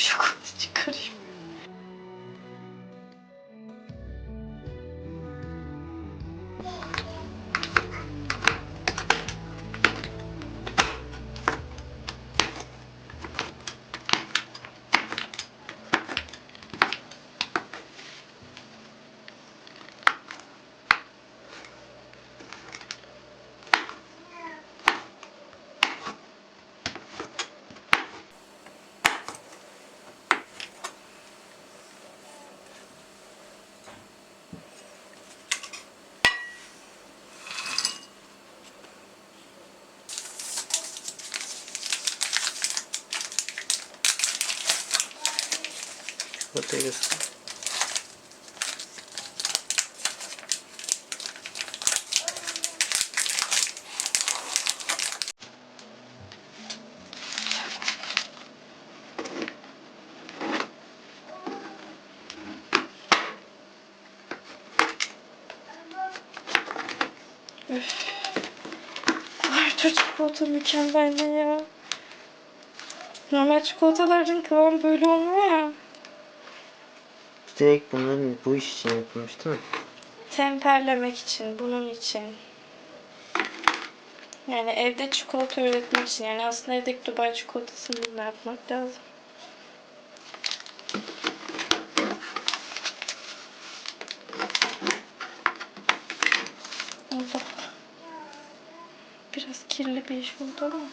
вообще. Çikolatayı göster. Çikolata mükemmel mi ya? Normal çikolataların kıvamı böyle olmuyor ya. Direkt bunların bu iş için yapılmış değil mi? Temperlemek için, bunun için. Yani evde çikolata üretmek için. Yani aslında evdeki Dubai çikolatasını bununla yapmak lazım. Allah. Biraz kirli bir iş oldu ama.